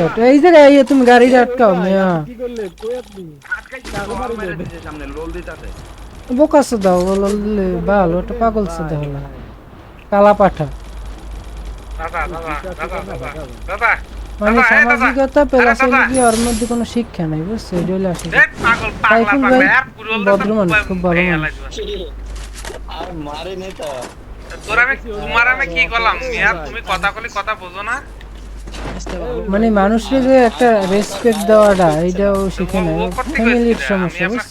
Scott এই জায়গায় এই তুমি গাড়ি আটকাও মিয়া। কি করলে? কই আপনি? সামনে রোল দিতেছে। বোকাসো দাও বলো ভালো একটা পাগল কালা পাঠা। মানে। সামাজিকতা কি ওর মধ্যে কোনো শিক্ষা নাই বুঝছ? এটা হলো আসলে। এই পাগল পাগলা সাইফুল ভাই ভদ্র মানুষ, খুব ভালো মানুষ। আর মারে নে তো আমি তোমার আমি কি করলাম মিয়া? তুমি কথা বলি কথা বোঝো না। মানে মানুষের যে একটা রেসপেক্ট দেওয়াটা এইটাও শিখে নেয় ফ্যামিলির সমস্যা বুঝছ?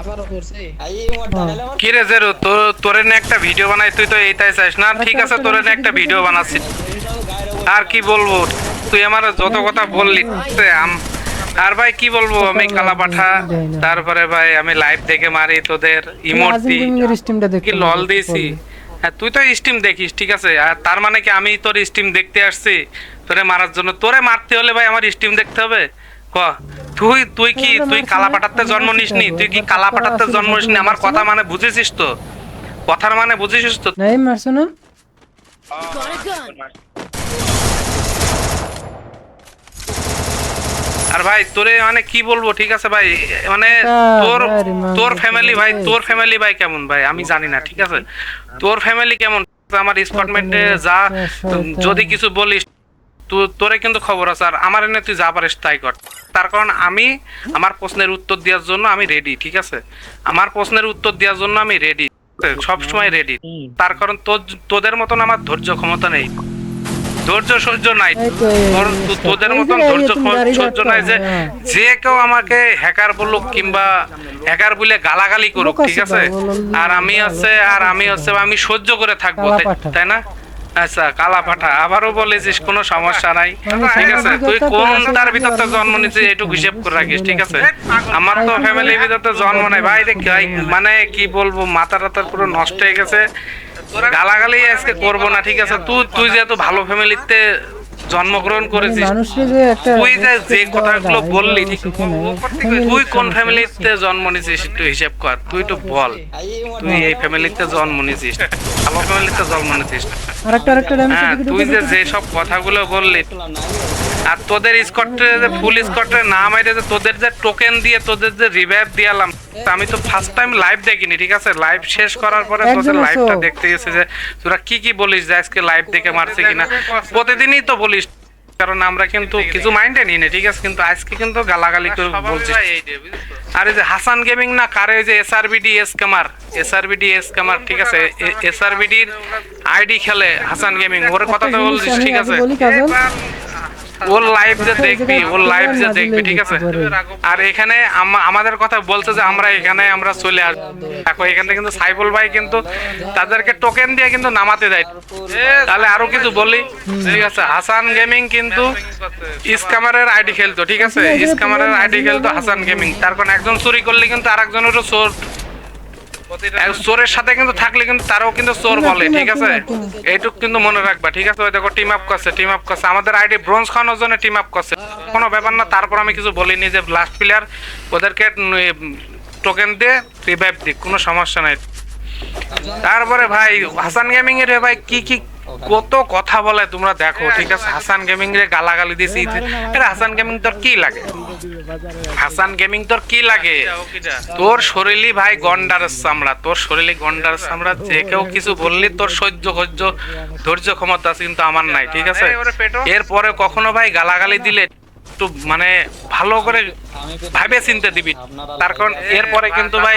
আমার কি রে জেরু তোর তোরে নিয়ে একটা ভিডিও বানাই তুই তো এইটাই চাইছ না? ঠিক আছে তোরে নিয়ে একটা ভিডিও বানাচ্ছি। আর কি বলব? তুই আমার যত কথা বললি আর ভাই কি বলব? আমি কালা পাঠা তারপরে ভাই আমি লাইভ দেখে মারি তোদের ইমোট দিই স্টিমটা দেখতে কি লল দিয়েছি? হ্যাঁ তুই তো স্টিম দেখিস ঠিক আছে? আর তার মানে কি আমি তোর স্টিম দেখতে আসছি? তোরে মারার জন্য তোরে মারতে হলে ভাই আমার স্টিম দেখতে হবে? ক? তুই তুই কি তুই কালাপাটাতে জন্ম নিসনি? তুই কি কালাপাটাতে জন্ম নিসনি? আমার কথা মানে বুঝেছিস তো? কথার মানে বুঝেছিস তো? নাই মারছো না? আর ভাই তোরে মানে কি বলব? ঠিক আছে ভাই মানে তোর তোর ফ্যামিলি ভাই তোর ফ্যামিলি ভাই কেমন ভাই? আমি জানি না ঠিক আছে? তোর ফ্যামিলি কেমন? আমার স্পটমেন্টে যা যদি কিছু বলিস তো- তোরে কিন্তু খবর আছে আর আমার এনে তুই যা পারিস তাই কর। তার কারণ আমি আমার প্রশ্নের উত্তর দেওয়ার জন্য আমি রেডি ঠিক আছে? আমার প্রশ্নের উত্তর দেওয়ার জন্য আমি রেডি সব সময় রেডি তার কারণ তোর তোদের মতন আমার ধৈর্য ক্ষমতা নেই। ধৈর্য সহ্য নাই। তোদের মতন ধৈর্য সহ্য নাই যে হ্যাঁ। যে কেউ আমাকে হ্যাকার বলুক কিংবা হ্যাকার বলে গালাগালি করুক ঠিক আছে? আর আমি আছে আর আমি হচ্ছে আমি সহ্য করে থাকব তাই- না? আচ্ছা কালা পাঠা। আবারও বলেছিস কোনো সমস্যা নাই। মানে ঠিক আছে? তুই কোন তার ভিতর তো জন্ম নিছিস কোনো হিসেব করে রাখিস ঠিক আছে? আমার তো ফ্যামিলির ভিতর তো জন্ম নাই। ভাই রে মানে কি বলব মাথা টাথা পুরো নষ্ট হয়ে গেছে। গালাগালি আজকে করব না ঠিক আছে? তুই তুই যেহেতু ভালো ফ্যামিলিতে জন্মগ্রহণ মানে করেছিস যে তুই যে যে কথাগুলো বললি। তুই কোন ফ্যামিলিতে জন্ম নিয়েছিস একটু হিসাব কর তুই একটু বল। তুই এই ফ্যামিলিতে জন্ম নিয়েছিস ভালো ফ্যামিলিতে জন্ম ড্যামেজ হ্যাঁ তুই যে যে সব কথাগুলো বললি আর তোদের স্কটে যে ফুল স্কটে না মাইরে যে তোদের যে টোকেন দিয়ে তোদের যে রিভাইভ দিয়ালাম আমি তো ফার্স্ট টাইম লাইভ দেখিনি ঠিক আছে? লাইভ শেষ করার পরে তোদের লাইভটা দেখতে গেছে যে তোরা কি কি বলিস যে আজকে লাইভ দেখে মারছে কিনা? প্রতিদিনই তো বলিস কারণ আমরা কিন্তু কিছু মাইন্ডে নিই না ঠিক আছে? কিন্তু আজকে কিন্তু গালাগালি করে বলছিস। আর এই যে হাসান গেমিং না কারে যে এসআরবিডি এস কামার এসআরবিডি এস কামার ঠিক আছে এসআরবিডির আইডি খেলে হাসান গেমিং ওর কথা তো বলছিস ঠিক আছে? ওর লাইভ যে দেখবি ওর লাইভ যে দেখবি ঠিক আছে? আর এখানে আমাদের কথা বলছে যে আমরা এখানে আমরা চলে আসব দেখো এখানে কিন্তু সাইফুল ভাই কিন্তু তাদেরকে টোকেন দিয়ে কিন্তু নামাতে দেয়। তাহলে আরও কিছু বলি? ঠিক আছে হাসান গেমিং কিন্তু ইসকামারের আইডি খেলতো ঠিক আছে? ইসকামারের আইডি খেলতো হাসান গেমিং তার কারণ একজন চুরি করলে কিন্তু আরেকজনেরও চোর চোরের সাথে কিন্তু থাকলে কিন্তু তারাও কিন্তু চোর বলে ঠিক আছে? এইটুক কিন্তু মনে রাখবা ঠিক আছে? ওই দেখো টিম আপ করছে টিম আপ করছে। আমাদের আইডি ব্রোঞ্জ খাওয়ানোর জন্য টিম আপ করছে। কোনো ব্যাপার না তারপর আমি কিছু বলিনি যে লাস্ট প্লেয়ার ওদেরকে টোকেন দিয়ে রিভাইভ দিক কোনো সমস্যা নাই। তারপরে ভাই হাসান গেমিং এর ভাই কি কি কত কথা বলে তোমরা দেখো ঠিক আছে? হাসান গেমিং রে গালাগালি দিছি এটা হাসান গেমিং তোর কি লাগে? হাসান গেমিং তোর কি লাগে? তোর শরীরই ভাই গন্ডার চামড়া তোর শরীরে গন্ডার চামড়া যে কেউ কিছু বললি তোর সহ্য সহ্য ধৈর্য ক্ষমতা আছে কিন্তু আমার নাই ঠিক আছে? এরপরে কখনো ভাই গালাগালি দিলে একটু মানে ভালো করে ভাবে চিনতে দিবি। তার কারণ এরপরে কিন্তু ভাই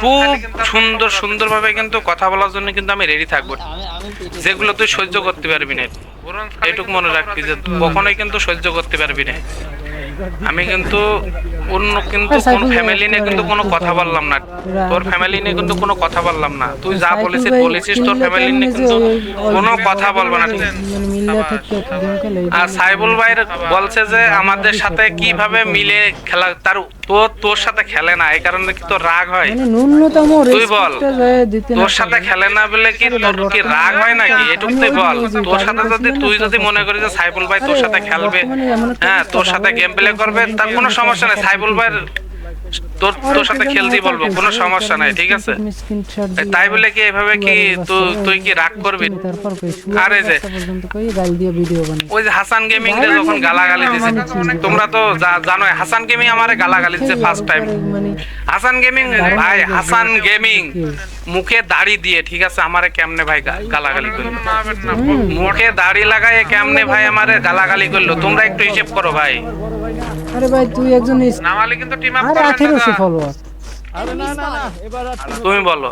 খুব সুন্দর সুন্দর ভাবে কিন্তু কথা বলার জন্য কিন্তু আমি রেডি থাকব। যেগুলো তুই সহ্য করতে পারবি না। এইটুকু মনে রাখবি যে কখনোই কিন্তু সহ্য করতে পারবি না। আমি কিন্তু অন্য কিন্তু কোন ফ্যামিলি নিয়ে কিন্তু কোনো কথা বললাম না। তোর ফ্যামিলি নিয়ে কিন্তু কোনো কথা বললাম না। তুই যা বলেছিস বলেছিস তোর ফ্যামিলি নিয়ে কিন্তু কোনো কথা বলব না। আর সাইবুল ভাইয়ের বলছে যে আমাদের সাথে কীভাবে মিলে খেলা তার তোর তোর সাথে খেলে না এই কারণে কি তোর রাগ হয়? মানে ন্যূনতম তুই বল। তোর সাথে খেলে না বলে কি তোর কি রাগ হয় নাকি? এটুক তুই বল তোর সাথে যদি তুই যদি মনে করিস যে সাইবুল ভাই তোর সাথে খেলবে হ্যাঁ তোর সাথে গেম প্লে করবে তার কোনো সমস্যা নেই। সাইবুল ভাইয়ের তোর তোর সাথে খেলতেই বলব কোনো সমস্যা নাই ঠিক আছে? তাই বলে কি এভাবে কি তুই কি রাগ করবি? আরে যে- পর্যন্ত কই গাল দিয়ে ভিডিও বানাই। ওই যে হাসান গেমিং রে যখন গালাগালি দিছে। তোমরা তো জা- জানোই হাসান গেমিং আমারে গালাগালি দিছে ফার্স্ট টাইম মানে হাসান গেমিং ভাই হাসান গেমিং মুখে দাড়ি দিয়ে ঠিক আছে? আমারে কেমনে ভাই গালাগালি করল? মুখে দাড়ি লাগায় কেমনে ভাই আমারে গালাগালি করল? তোমরা একটু হিসেব করো ভাই। আরে ভাই তুই একজন নামালে কিন্তু টিম আপ আরে আঠেরোশো ফলোয়ার তুমি বলো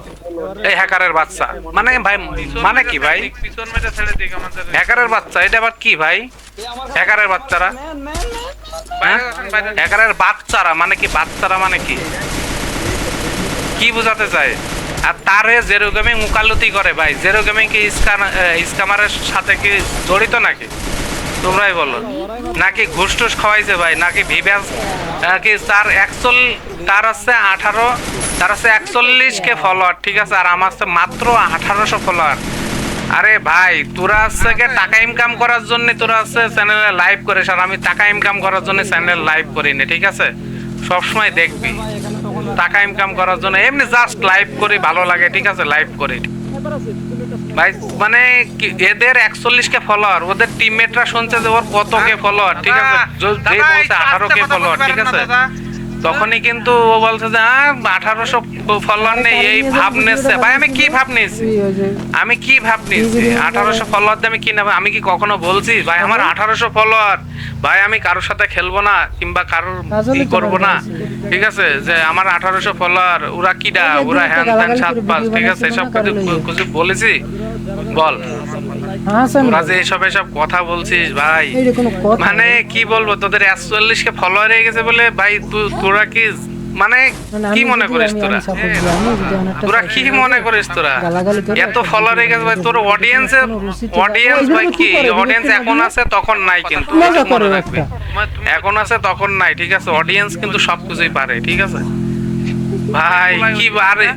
এই হ্যাকারের বাচ্চা। মানে ভাই মানে কি ভাই? হ্যাকারের বাচ্চা এটা আবার কি ভাই? হ্যাকারের বাচ্চারা? হ্যাঁ? হ্যাকারের বাচ্চারা মানে কি বাচ্চারা মানে কি? কি বোঝাতে চায় আর তারে জেরো গেমিং মুকালতি করে ভাই। জেরো গেমিং কি ইসকামারের সাথে কি জড়িত নাকি? তোমরাই বলো। নাকি ঘুষ টুস খাওয়াইছে ভাই? নাকি ভিভ্যাস নাকি তার একচল তার হচ্ছে আঠারো, তার হচ্ছে একচল্লিশ কে ফলোয়ার ঠিক আছে? আর আমার হচ্ছে মাত্র আঠারোশো ফলোয়ার আরে ভাই, তোরা হচ্ছে গিয়ে টাকা ইনকাম করার জন্য তোরা হচ্ছে চ্যানেলে লাইভ করিস, আর আমি টাকা ইনকাম করার জন্য চ্যানেল লাইভ করি না ঠিক আছে? সবসময় দেখবি। টাকা ইনকাম করার জন্য, এমনি জাস্ট লাইভ করি, ভালো লাগে, ঠিক আছে? লাইভ করি। ভাই মানে এদের একচল্লিশ কে ফলোয়ার ওদের টিমমেটরা শুনছে যে ওর কত কে ফলোয়ার ঠিক আছে? যে- যে বলছে আঠারো কে ফলোয়ার ঠিক আছে? তখনই কিন্তু ও বলছে যে আঠারোশো ফলোয়ার নেই এই ভাব নিচ্ছে। ভাই আমি কি ভাব নিয়েছি? আমি কি ভাব নিচ্ছি আঠারোশো ফলোয়ার দিয়ে আমি কি নেব? আমি কি কখনো বলছি ভাই আমার আঠারোশো ফলোয়ার? ভাই আমি কারোর সাথে খেলব না কিংবা কারোর ই করব না। ঠিক আছে যে আমার আঠারোশো ফলোয়ার ওরা কিডা ওরা হ্যান ত্যান সাত পাঁচ ঠিক আছে এসব কিছু কিছু বলেছি বল। তোরা যে এসব এসব কথা বলছিস ভাই। মানে কি বলব তোদের একচল্লিশ কে ফলোয়ার হয়ে গেছে বলে ভাই তোরা কি মানে মানে কি মনে করিস তোরা? তোরা কি মনে করিস তোরা? এত ফলোয়ার হয়ে গেছে ভাই তোর অডিয়েন্সে অডিয়েন্স ভাই কি? অডিয়েন্স এখন আছে তখন নাই কিন্তু মনে এখন আছে তখন নাই ঠিক আছে? অডিয়েন্স কিন্তু সবকিছুই পারে ঠিক আছে? ভাই কি আরে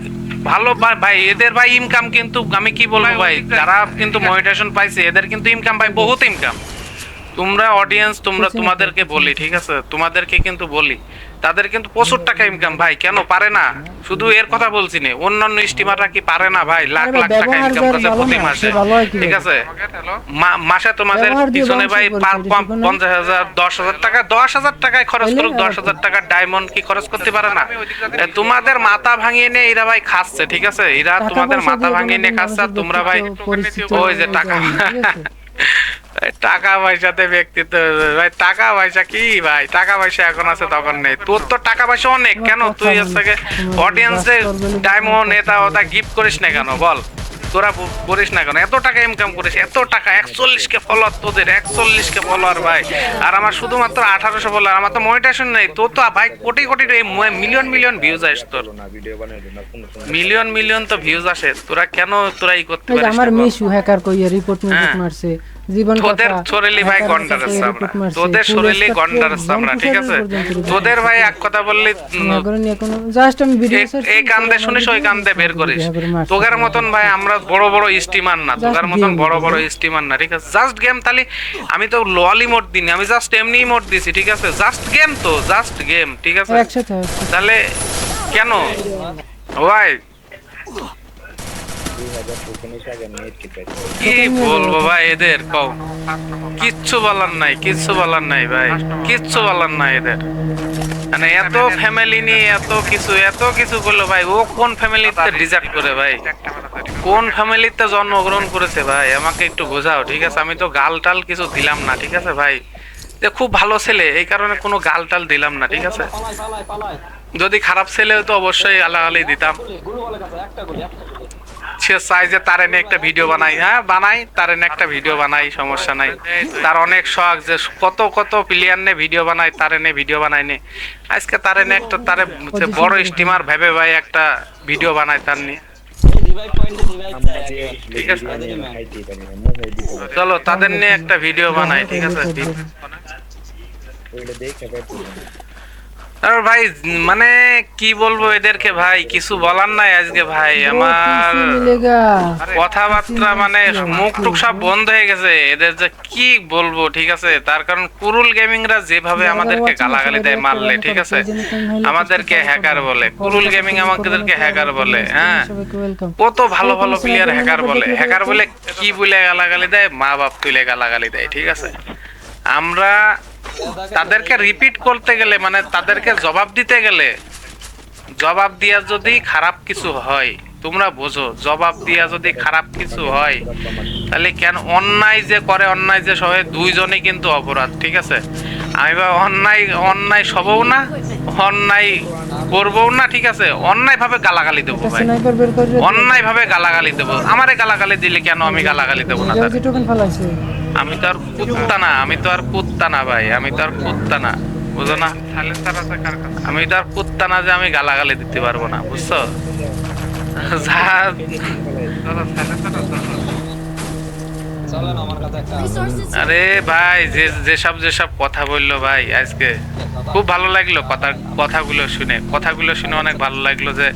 ভালো ভাই এদের ভাই ইনকাম কিন্তু আমি কি বলব ভাই যারা কিন্তু মনিটেশন পাইছে এদের কিন্তু ইনকাম ভাই বহুত ইনকাম তোমরা অডিয়েন্স তোমরা তোমাদেরকে বলি ঠিক আছে? তোমাদেরকে কিন্তু বলি। তাদের কিন্তু প্রচুর টাকা ইনকাম ভাই কেন? পারে না। শুধু এর কথা বলছি না। অন্যান্য স্টিমাররা কি পারে না? ভাই লাখ লাখ টাকা ইনকাম করছে প্রতি মাসে। ঠিক আছে? মাসে তোমাদের পিছনে ভাই। পঞ্চাশ হাজার দশ হাজার টাকা দশ হাজার টাকায় খরচ করুক দশ হাজার টাকা ডায়মন্ড কি খরচ করতে পারে না? তোমাদের মাথা ভাঙিয়ে নিয়ে এরা ভাই খাচ্ছে ঠিক আছে? এরা তোমাদের মাথা ভাঙিয়ে নিয়ে খাচ্ছে আর তোমরা ভাই ওই যে টাকা টাকা পয়সাতে ব্যক্তিত্ব, ভাই, টাকা পয়সা কি ভাই? টাকা পয়সা এখন আছে, তখন নেই। তোর তো টাকা পয়সা অনেক। কেন? তুই হচ্ছে অডিয়েন্সে ডায়মন্ড এটা ওটা গিফট করিস না কেন? বল। তোরা করিস না কেন? এত টাকা ইনকাম করিস এত টাকা একচল্লিশ কে ফলোয়ার তোদের একচল্লিশ কে ফলোয়ার ভাই। আর আমার শুধুমাত্র আঠারোশো ফলোয়ার আমার তো মনিটেশন নেই। তোর তো ভাই crore crore million million views আসে তোর। মিলিয়ন মিলিয়ন তো ভিউজ আসে তোরা কেন তোরা ই করতে পারিস আমার মিস মিশু হ্যাকার কইয়া রিপোর্ট হ্যাঁ। মারছে। তোদের শরীরে ভাই গন্ডার কাছে আমরা। তোদের শরীরে গন্ডার আমরা ঠিক আছে? তোদের ভাই এক কথা বললি জাস্ট আমি ভিডিও এই কান্দে শুনিস ওই কান্দে বের করিস। তোগার মতন ভাই আমরা বড় বড় স্টিমার না তোগার মতন বড় বড় স্টিমার না ঠিক আছে? জাস্ট গেম তাহলে আমি তো ললি মোড দিনি আমি জাস্ট এমনি মোড দিছি ঠিক আছে? জাস্ট গেম তো জাস্ট গেম ঠিক আছে। তাহলে কেন? ভাই কি বলব। ভাই এদের? কও। কিচ্ছু বলার নাই কিচ্ছু বলার নাই ভাই। কিচ্ছু বলার নাই এদের। মানে এত ফ্যামিলি নিয়ে এত কিছু এত কিছু করল ভাই। ও কোন ফ্যামিলিতে ডিজার্ভ করে ভাই? কোন ফ্যামিলিতে জন্মগ্রহণ করেছে ভাই? আমাকে একটু বোঝাও ঠিক আছে? আমি তো গাল টাল কিছু দিলাম না ঠিক আছে ভাই? যে খুব ভালো ছেলে এই কারণে কোনো গাল টাল দিলাম না ঠিক আছে? যদি খারাপ ছেলে তো অবশ্যই আলাগালি দিতাম। সে চাই যে তার এনে একটা ভিডিও বানাই। হ্যাঁ বানাই, তার এনে একটা ভিডিও বানাই, সমস্যা নাই। তার অনেক শখ যে কত কত প্লেয়ার নে ভিডিও বানাই, তার এনে ভিডিও বানাই নে। আজকে তার এনে একটা, তারে বড় স্টিমার ভেবে ভাই একটা ভিডিও বানাই তার নিয়ে। চলো, তাদের নিয়ে একটা ভিডিও বানাই, ঠিক আছে? আর ভাই মানে কি বলব এদেরকে ভাই? কিছু বলার নাই আজকে ভাই আমার কথাবার্তা মানে মুখ টুক সব বন্ধ হয়ে গেছে। এদের যে কি বলব ঠিক আছে? তার কারণ কুরুল গেমিংরা যেভাবে আমাদেরকে গালাগালি দেয় মারলে ঠিক আছে? আমাদেরকে হ্যাকার বলে কুরুল গেমিং আমাদেরকে হ্যাকার বলে হ্যাঁ কত ভালো ভালো প্লেয়ার হ্যাকার বলে। হ্যাকার বলে কি বলে গালাগালি দেয়? মা বাপ তুলে গালাগালি দেয় ঠিক আছে? আমরা তাদেরকে রিপিট করতে গেলে মানে তাদেরকে জবাব দিতে গেলে, জবাব দিয়া যদি খারাপ কিছু হয়, তোমরা বোঝো, জবাব দিয়া যদি খারাপ কিছু হয়, তাহলে কেন অন্যায় যে করে, অন্যায় যে সবাই, দুইজনই কিন্তু অপরাধ, ঠিক আছে? আমি বা অন্যায় অন্যায় সবও না, অন্যায় করবও না, ঠিক আছে? অন্যায় ভাবে গালাগালি দেবো ভাই। অন্যায় ভাবে গালাগালি দেবো। আমারে গালাগালি দিলে কেন আমি গালাগালি দেবো না আমি তো আর কুত্তা না আমি তো আর কুত্তা না ভাই আমি তো আর কুত্তা না। বুঝো না? আমি তো আর কুত্তা না যে আমি গালাগালি দিতে পারব না বুঝছ? আরে ভাই যে যেসব যেসব কথা বলল ভাই আজকে খুব ভালো লাগল কথা কথাগুলো শুনে। কথাগুলো শুনে অনেক ভালো লাগল যে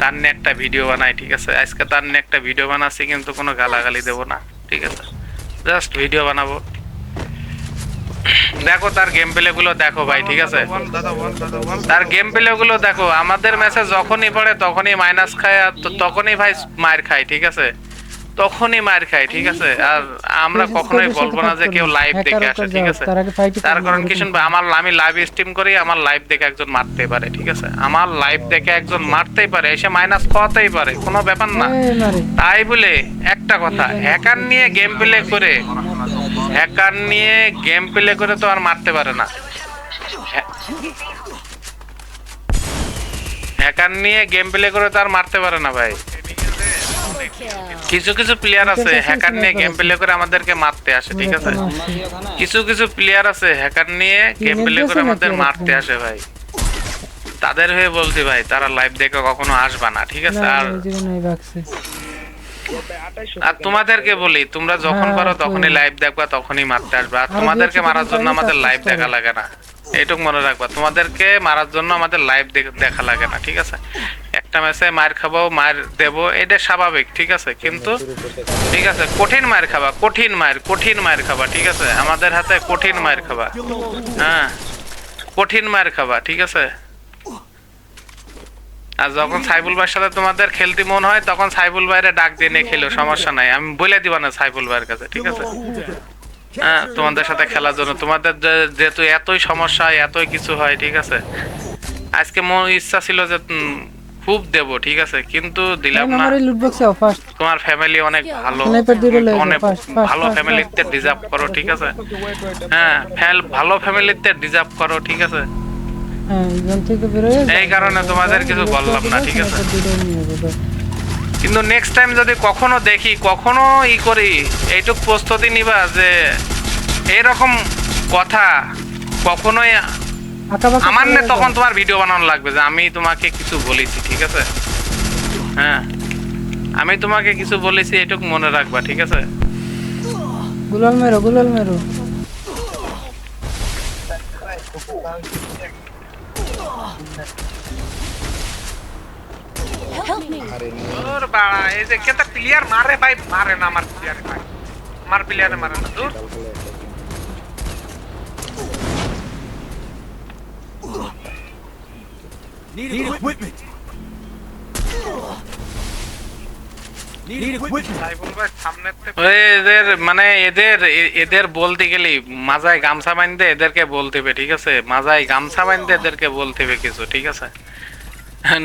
তার নিয়ে একটা ভিডিও বানাই ঠিক আছে? আজকে তার নিয়ে একটা ভিডিও বানাচ্ছি কিন্তু কোনো গালাগালি দেবো না ঠিক আছে? জাস্ট ভিডিও বানাবো। দেখো তার গেম প্লে গুলো দেখো ভাই, ঠিক আছে? তার গেম প্লে গুলো দেখো। আমাদের ম্যাচে যখনই পড়ে তখনই মাইনাস খায় আর তখনই ভাই মার খায়, ঠিক আছে? তখনই মার খায় ঠিক আছে? আর আমরা কখনোই বলব না যে কেউ লাইভ দেখে আসে ঠিক আছে? তার কারণ কি শুনবে? আমার আমি লাইভ স্ট্রিম করি আমার লাইভ দেখে একজন মারতে পারে ঠিক আছে? আমার লাইভ দেখে একজন মারতেই পারে এসে মাইনাস খাওয়াতেই পারে কোনো ব্যাপার না। তাই বলে একটা কথা হ্যাকার নিয়ে গেম প্লে করে হ্যাকার নিয়ে গেম প্লে করে তো আর মারতে পারে না। হ্যাকার নিয়ে গেম প্লে করে তো আর মারতে পারে না ভাই। কিছু কিছু প্লেয়ার আছে হ্যাকার নিয়ে গেম প্লে করে আমাদেরকে মারতে আসে ঠিক আছে? কিছু কিছু প্লেয়ার আছে হ্যাকার নিয়ে গেম প্লে করে আমাদের মারতে আসে ভাই। তাদের হয়ে বলছি ভাই তারা লাইভ দেখে কখনো আসবা না ঠিক আছে? আর আর তোমাদেরকে বলি তোমরা যখন হ্যাঁ, পারো তখনই লাইভ দেখবা তখনই মারতে আসবে। আর তোমাদেরকে মারার জন্য আমাদের লাইভ দেখা লাগে না। এইটুক মনে রাখবা। তোমাদেরকে মারার জন্য আমাদের লাইভ দেখা লাগে না ঠিক আছে? একটা ম্যাচে মার খাব মার দেবো, এটা স্বাভাবিক, ঠিক আছে? কিন্তু ঠিক আছে, কঠিন মার খাবা, কঠিন মার কঠিন মার খাবা, ঠিক আছে? আমাদের হাতে কঠিন মার খাবা। হ্যাঁ কঠিন মার খাবা, ঠিক আছে? আর যখন সাইবুল ভাইয়ের সাথে তোমাদের খেলতে মন হয়, তখন সাইবুল ভাইরে ডাক দিয়ে নিয়ে খেলো, সমস্যা নাই, আমি বলে দিবা না সাইবুল ভাইয়ের কাছে, ঠিক আছে? হ্যাঁ তোমাদের সাথে খেলার জন্য, তোমাদের যেহেতু এতই সমস্যা এতই কিছু হয়, ঠিক আছে? আজকে মন, ইচ্ছা ছিল যে খুব দেব ঠিক আছে? কিন্তু দিলাম না। আমার লুট বক্সে ফার্স্ট তোমার ফ্যামিলি অনেক ভালো। অনেক ভালো ফ্যামিলিতে ডিজার্ভ করো ঠিক আছে? হ্যাঁ ফ্যাল ভালো ফ্যামিলিতে ডিজার্ভ করো ঠিক আছে? হ্যাঁ হয়ে এই কারণে তোমাদের কিছু বললাম না ঠিক আছে? কিন্তু নেক্সট টাইম যদি কখনো দেখি কখনো ই করি এইটুক প্রস্তুতি নিবা যে এরকম কথা কখনোই আমার নে তখন তোমার ভিডিও বানানো লাগবে যে আমি তোমাকে কিছু বলেছি ঠিক আছে? হ্যাঁ। আমি তোমাকে কিছু বলেছি এটুক মনে রাখবা ঠিক আছে? গুলাল মেরো গুলাল মেরো। Help দূর বাড়া এই যে কেতা প্লেয়ার মারে ভাই মারে না আমার প্লেয়ার ভাই। আমার প্লেয়ারে মারে না দূর। Need equipment. Need equipment. এদের মানে এদের এ- এদের বলতে গেলে মাজায় গামছা বাঁধতে এদেরকে বলতে হবে ঠিক আছে মাজায় গামছা বাঁধতে এদেরকে বলতে হবে কিছু ঠিক আছে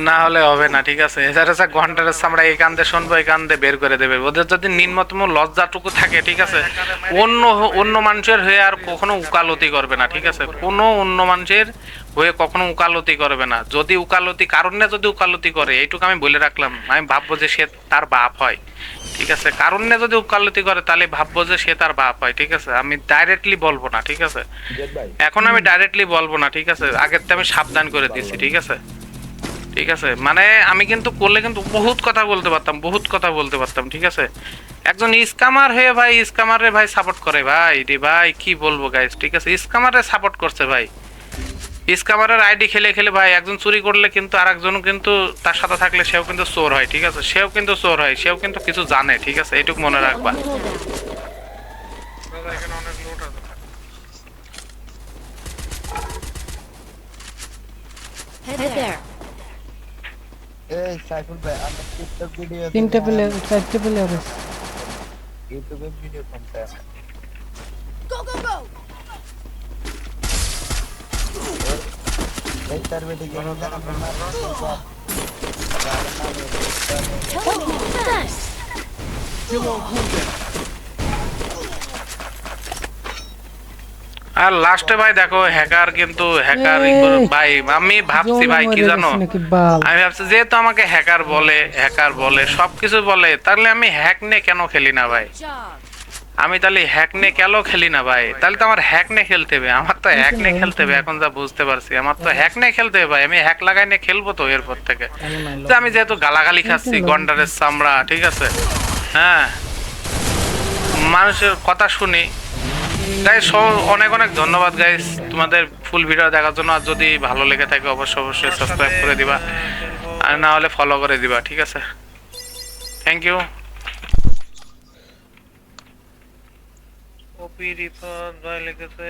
না হলে হবে না ঠিক আছে? এছাড়া ঘণ্টার আমরা এই কান্দে শুনব এই কান্দে বের করে দেবে। ওদের যদি নিম্নতম লজ্জাটুকু থাকে ঠিক আছে? অন্য অন্য মানুষের হয়ে আর কখনো উকালতি করবে না ঠিক আছে? কোনো অন্য মানুষের হয়ে কখনো উকালতি করবে না। যদি উকালতি কারণে যদি উকালতি করে এইটুকু আমি বলে রাখলাম। আমি ভাববো যে সে তার বাপ হয় ঠিক আছে? কারণে যদি উকালতি করে তাহলে ভাববো যে সে তার বাপ হয় ঠিক আছে? আমি ডাইরেক্টলি বলব না ঠিক আছে? এখন আমি ডাইরেক্টলি বলব না ঠিক আছে? আগের তো আমি সাবধান করে দিচ্ছি ঠিক আছে? ঠিক আছে? মানে আমি কিন্তু করলে কিন্তু বহুত কথা বলতে পারতাম, বহুত কথা বলতে পারতাম, ঠিক আছে? একজন ইসকামার হয়ে ভাই ইসকামারে ভাই সাপোর্ট করে, ভাই, রে ভাই, কি বলব গাইস ঠিক আছে? ইসকামারে সাপোর্ট করছে ভাই। স্কামারের আইডি খেলে খেলে ভাই, একজন চুরি করলে কিন্তু আর কিন্তু তার সাথে থাকলে সেও কিন্তু চোর হয়, ঠিক আছে? সেও কিন্তু চোর হয়, সেও কিন্তু কিছু জানে, ঠিক আছে? এইটুকু মনে রাখবা। Head there. এই সাইফুল ভাই আমি টিকটক ভিডিও তিনটে প্লেয়ার চারটে প্লেয়ার আছে ইউটিউবে ভিডিও কোনটা Go, go, go. এই সার্ভে দিকে আমরা Tell me fast. আর লাস্টে ভাই দেখো হ্যাকার কিন্তু হ্যাকার ভাই আমি ভাবছি ভাই কি জানো? আমি ভাবছি যেহেতু আমাকে হ্যাকার বলে হ্যাকার বলে সবকিছু বলে তাহলে আমি হ্যাক নিয়ে কেন খেলি না ভাই? আমি তাহলে হ্যাক নিয়ে কেন খেলি না ভাই? তাহলে তো আমার হ্যাক নিয়ে খেলতে হবে আমার তো হ্যাক নিয়ে খেলতে হবে এখন যা বুঝতে পারছি আমার তো হ্যাক নিয়ে খেলতে হবে ভাই আমি হ্যাক লাগাই নিয়ে খেলব তো এরপর থেকে। যে আমি যেহেতু গালাগালি খাচ্ছি গন্ডারের চামড়া ঠিক আছে? হ্যাঁ। মানুষের কথা শুনি গাইস অনেক অনেক ধন্যবাদ গাইস তোমাদের ফুল ভিডিও দেখার জন্য। আর যদি ভালো লেগে থাকে, অবশ্যই অবশ্যই সাবস্ক্রাইব করে দিবা। আর না হলে ফলো করে দিবা, ঠিক আছে? থ্যাংক ইউ ওপি রিফাত ভাই লিখেছে